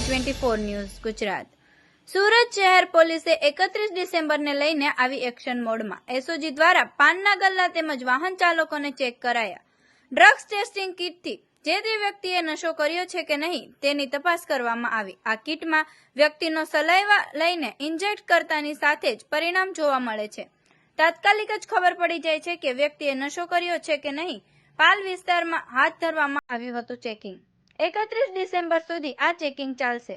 Twenty four news Gujarat. Surat શહેર પોલીસે એકત્રીસ ડિસેમ્બરને લઈને આવી એક્શન મોડમાં. એસઓજી દ્વારા પાનના ગલ્લા તેમજ વાહન ચાલકોને ચેક કરાયા. ડ્રગ્સ ટેસ્ટિંગ કિટથી જે તે વ્યક્તિએ નશો કર્યો છે કે નહીં, તેની તપાસ કરવામાં આવી. આ કિટમાં વ્યક્તિનો સલાઈવા લઈને ઇન્જેક્ટ કરતાની સાથે જ પરિણામ જોવા મળે છે. તાત્કાલિક જ ખબર પડી જાય છે કે વ્યક્તિએ નશો કર્યો છે કે નહીં. પાલ વિસ્તારમાં હાથ ધરવામાં આવ્યું હતું ચેકિંગ. એકત્રીસ ડિસેમ્બર સુધી આ ચેકિંગ ચાલશે.